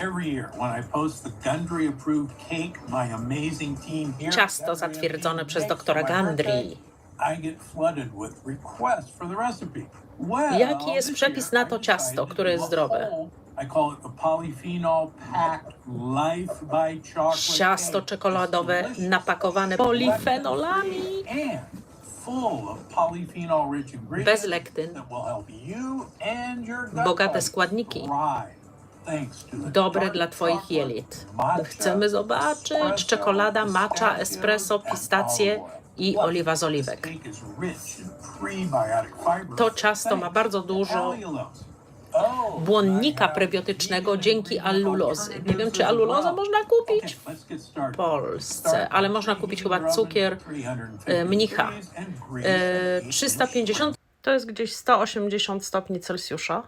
Every year, when I post the Gundry approved cake, my amazing team here. Ciasto zatwierdzone przez doktora Gundry. I get flooded with requests for the recipe. Well, Jaki jest przepis na to ciasto, to które jest zdrowe? whole- I call it the polyphenol packed life by chocolate Ciasto czekoladowe napakowane polifenolami. And full of polyphenol-rich ingredients Bez lektyn. that will help you and your gut Bogate składniki. Dobre dla Twoich jelit. Chcemy zobaczyć czekolada, matcha, espresso, pistacje i oliwa z oliwek. To ciasto ma bardzo dużo błonnika prebiotycznego dzięki allulozy. Nie wiem, czy allulozę można kupić w Polsce, ale można kupić chyba cukier 350 e, mnicha. degrees and grease E, and eight 350 to jest gdzieś 180 stopni Celsjusza.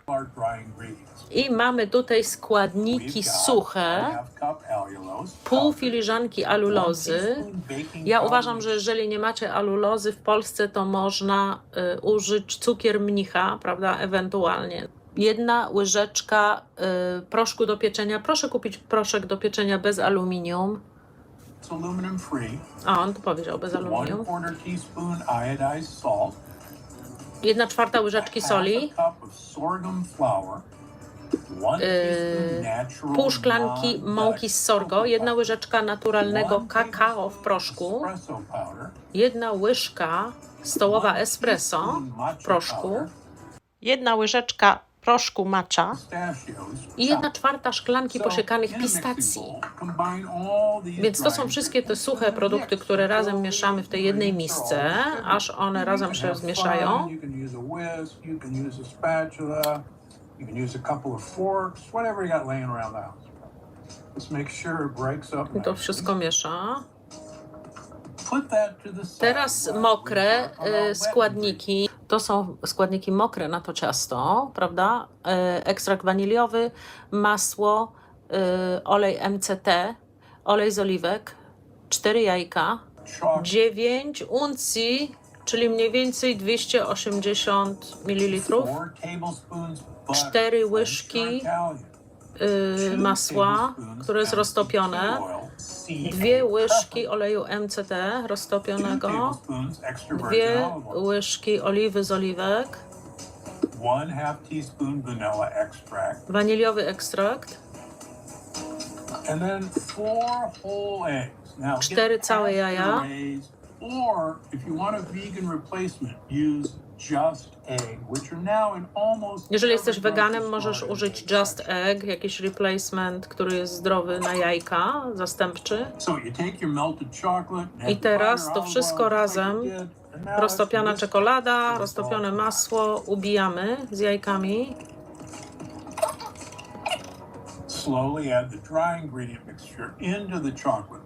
I mamy tutaj składniki suche, pół filiżanki alulozy. Ja uważam, że jeżeli nie macie alulozy w Polsce, to można y, użyć cukier mnicha, prawda, ewentualnie. Jedna łyżeczka y, proszku do pieczenia. Proszę kupić proszek do pieczenia bez aluminium. A, on to powiedział bez aluminium. Jedna czwarta łyżeczki soli. Natural Pół szklanki mąki z sorgo. Jedna łyżeczka naturalnego kakao w proszku. Jedna łyżka stołowa espresso w proszku. Jedna łyżeczka proszku. Pistachios I jedna chopped. czwarta szklanki posiekanych pistacji. Więc to są wszystkie te suche produkty, które razem mieszamy w tej jednej misce, aż one razem się zmieszają. I to wszystko miesza. Teraz mokre wet składniki. To są składniki mokre na to ciasto, prawda? E, Ekstrakt waniliowy, masło, e, olej MCT, olej z oliwek, 4 jajka, ingredients. Chocolate 9 uncji, czyli mniej więcej 280 ml, Cztery łyżki, y, masła, które jest roztopione, dwie łyżki oleju MCT roztopionego, dwie łyżki oliwy z oliwek, waniliowy ekstrakt, Cztery całe jaja. Or if you want a vegan replacement, use Jeżeli jesteś weganem, możesz użyć Just Egg, jakiś replacement, który jest zdrowy na jajka, zastępczy. I teraz to wszystko razem, Roztopiona czekolada, roztopione masło, ubijamy z jajkami.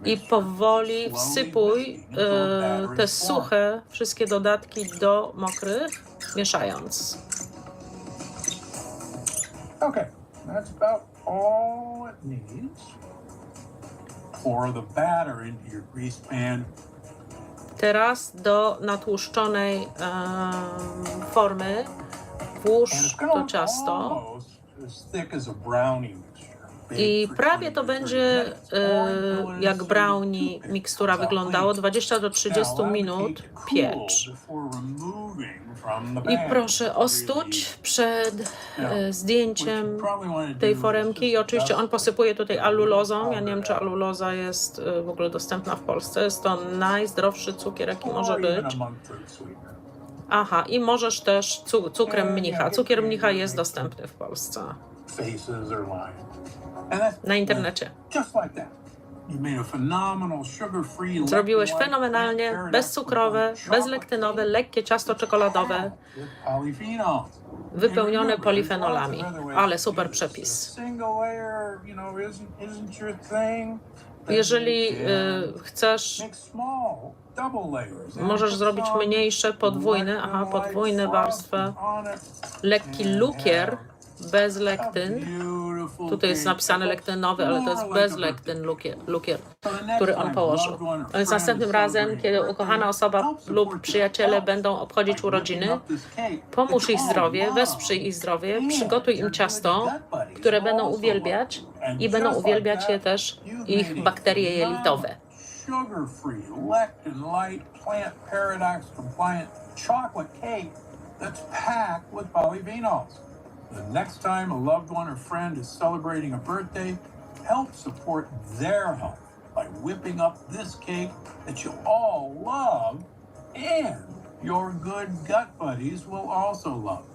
I mixture. powoli wsypuj e, te suche wszystkie dodatki do mokrych, mieszając. Okay, that's about all it needs. Pour the batter into your greased pan. Teraz do natłuszczonej em, formy włóż to ciasto. as thick as a brownie I prawie 20 to to 30 będzie e, jak brownie mikstura wyglądało. clean. 20 do 30 Now, allow the minut piecz. I proszę ostuć przed e, zdjęciem tej foremki i oczywiście on posypuje tutaj alulozą. Ja nie wiem, czy aluloza jest e, w ogóle dostępna w Polsce. Jest to najzdrowszy cukier, jaki może być. Aha, i możesz też cu cukrem mnicha. Cukier mnicha jest dostępny w Polsce na internecie. Zrobiłeś fenomenalnie, bezcukrowe, bezlektynowe, lekkie ciasto czekoladowe, wypełnione polifenolami. Ale super przepis. Jeżeli y, chcesz, Możesz zrobić mniejsze, podwójne, aha, podwójne warstwę. lekki lukier bez lektyn. Tutaj jest napisane lektynowy, ale to jest bez lektyn lukier, lukier który on położył. Więc następnym razem, kiedy ukochana osoba lub przyjaciele będą obchodzić urodziny, pomóż ich zdrowie, wesprzyj ich zdrowie, przygotuj im ciasto, które będą uwielbiać i będą uwielbiać je też ich bakterie jelitowe. chocolate cake that's packed with polyphenols. The next time a loved one or friend is celebrating a birthday, help support their health by whipping up this cake that you all love and your good gut buddies will also love.